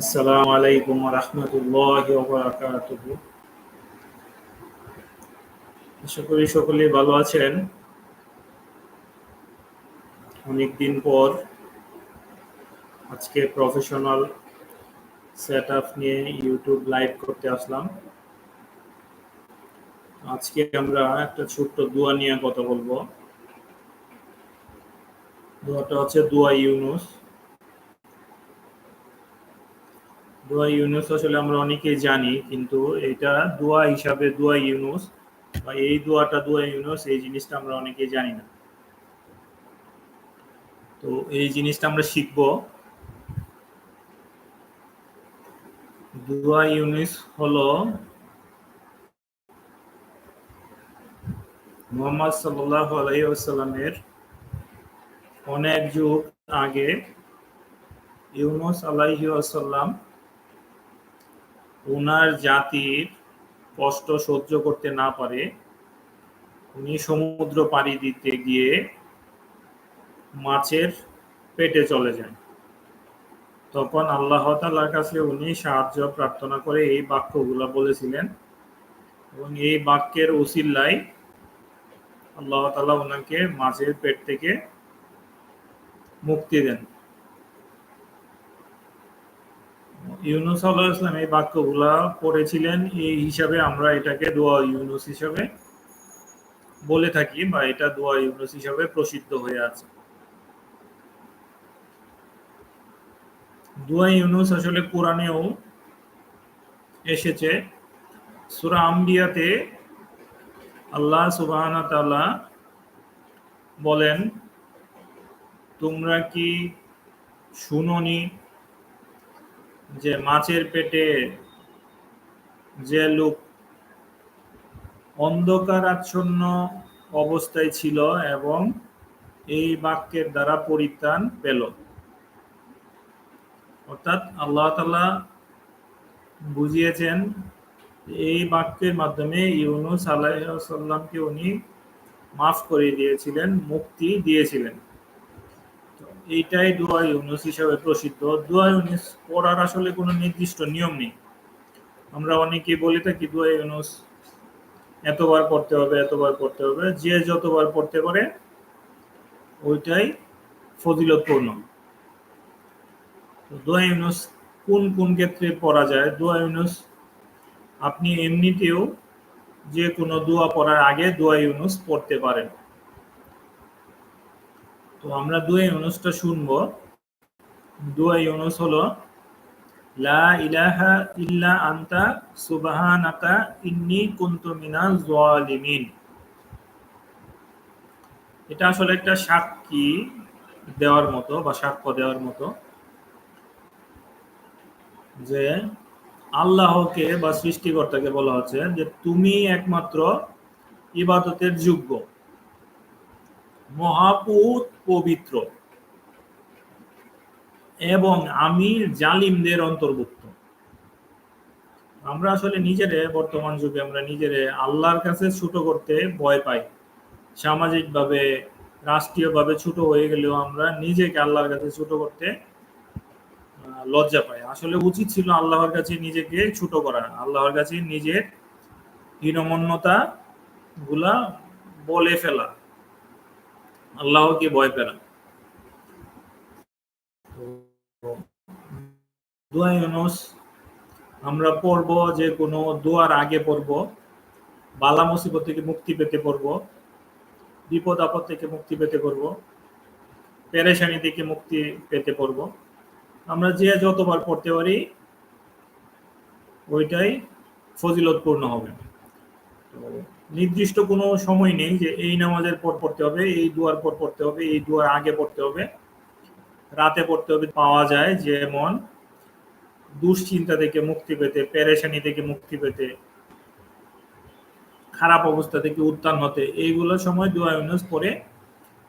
আসসালামু আলাইকুম রহমতুল্লাহ আশা করি সকলেই ভালো আছেন। অনেকদিন পর আজকে প্রফেশনাল সেট আপ নিয়ে ইউটিউব লাইভ করতে আসলাম। আজকে আমরা একটা ছোট্ট দোয়া নিয়ে কথা বলব। দোয়াটা হচ্ছে দোয়া ইউনুস। দোয়া ইউনুস আসলে আমরা অনেকেই জানি, কিন্তু এটা দোয়া হিসাবে দোয়া ইউনুস বা এই দোয়াটা দোয়া ইউনুস এই জিনিসটা আমরা অনেকেই জানি না। তো এই জিনিসটা আমরা শিখব। দোয়া ইউনুস হলো মোহাম্মদ সাল্লাহ আলাইসাল্লামের অনেক যুগ আগে ইউনুস আলাইহি আসাল্লাম ওনার জাতির কষ্ট সহ্য করতে না পারে, উনি সমুদ্র পাড়ি দিতে গিয়ে মাছের পেটে চলে যান। তখন আল্লাহ তালার কাছে উনি সাহায্য প্রার্থনা করে এই বাক্যগুলা বলেছিলেন এবং এই বাক্যের ওসিল্লায় আল্লাহ তালা ওনাকে মাছের পেট থেকে মুক্তি দেন। ইউনুস আল্লাহ ইসলাম এই বাক্যগুলা পড়েছিলেন, এই হিসাবে আমরা এটাকে দোয়া ইউনুস হিসাবে বলে থাকি বা এটা দোয়া ইউনুস হিসাবে প্রসিদ্ধ হয়ে আছে। দোয়া ইউনুস আসলে কোরআনেও এসেছে। সুরা আম্বিয়াতে আল্লাহ সুবাহ বলেন, তোমরা কি শুনোনি যে মাছের পেটে যে লোক অন্ধকার আচ্ছন্ন অবস্থায় ছিল এবং এই বাক্যের দ্বারা পরিত্রাণ পেল। অর্থাৎ আল্লাহ তালা বুঝিয়েছেন, এই বাক্যের মাধ্যমে ইউনুস আলাইসাল্লামকে উনি মাফ করে দিয়েছিলেন, মুক্তি দিয়েছিলেন। এইটাই দোয়া ইউনুস হিসাবে প্রসিদ্ধ। দোয়া ইউনুস পড়ার আসলে কোনো নির্দিষ্ট নিয়ম নেই। আমরা অনেকে বলে থাকি দোয়া ইউনুস এতবার পড়তে হবে, এতবার পড়তে হবে। যে যতবার পড়তে পারে, ওইটাই ফজিলতপূর্ণ। দোয়া ইউনুস কোন কোন ক্ষেত্রে পড়া যায়? দোয়া ইউনুস আপনি এমনিতেও যে কোনো দোয়া পড়ার আগে দোয়া ইউনুস পড়তে পারেন। তো আমরা দুই ইউনুসটা শুনব। দুয়া ইউনুস হলো, লা ইলাহা ইল্লা আনতা সুবহানাকা ইন্নী কুনতু মিনাল জালিমিন এটা আসলে একটা সাক্ষী দেওয়ার মতো বা সাক্ষ্য দেওয়ার মতো যে আল্লাহকে বা সৃষ্টিকর্তাকে বলা হচ্ছে যে তুমি একমাত্র ইবাদতের যোগ্য। মহাপুত পবিত্র। এবং আমি জালিমদের অন্তর্ভুক্ত। আমরা আসলে নিজেরে বর্তমান যুগে আমরা নিজেরে আল্লাহর কাছে ছোট করতে ভয় পাই। সামাজিকভাবে, রাষ্ট্রীয়ভাবে ছোট হয়ে গেলেও আমরা নিজেকে আল্লাহর কাছে ছোট করতে লজ্জা পাই। আসলে উচিত ছিল আল্লাহর কাছে নিজেকে ছোট করা। আল্লাহর কাছে নিজের হীনমন্যতা গুলা বলে ফেলা। আল্লাহকে ভয় দোয়া ইউনুস, আমরা পড়ব যে কোনো দোয়ার আগে পড়ব, বালা মুসিবত থেকে মুক্তি পেতে পড়ব, বিপদ আপদ থেকে মুক্তি পেতে করব পেরেশানি থেকে মুক্তি পেতে পড়ব। আমরা যে যতবার পড়তে পারি, ওইটাই ফজিলতপূর্ণ হবে। তো নির্দিষ্ট কোনো সময় নেই যে এই নামাজের পর পড়তে হবে, এই দুয়ার পর পড়তে হবে, এই দুয়ার আগে পড়তে হবে। রাতে পড়তে হবে। পাওয়া যায় যেমন দুশ্চিন্তা থেকে মুক্তি পেতে, পেরেশানি থেকে মুক্তি পেতে, খারাপ অবস্থা থেকে উত্থান হতে, এইগুলো সময় দোয়া ইউনুস পরে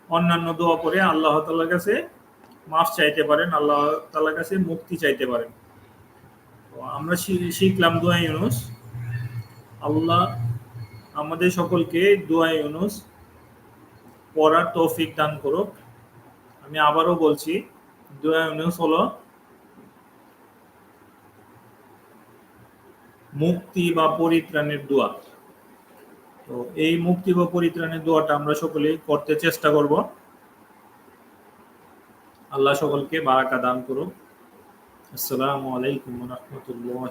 অন্যান্য দোয়া পরে আল্লাহ তাল্লার কাছে মাফ চাইতে পারেন, আল্লাহ তাল্লার কাছে মুক্তি চাইতে পারেন। আমরা শিখলাম দোয়া ইউনুস। আল্লাহ আমাদের সকলকে দোয়া ইউনুস পড়ার তৌফিক দান করুক। আমি আবারও বলছি, দোয়া ইউনুস হলো মুক্তি বা পরিত্রাণের দোয়া। তো এই মুক্তি বা পরিত্রাণের দোয়াটা আমরা সকলেই করতে চেষ্টা করব। আল্লাহ সকলকে বারাকা দান করুক। আসসালামু আলাইকুম রহমতুল্লাহ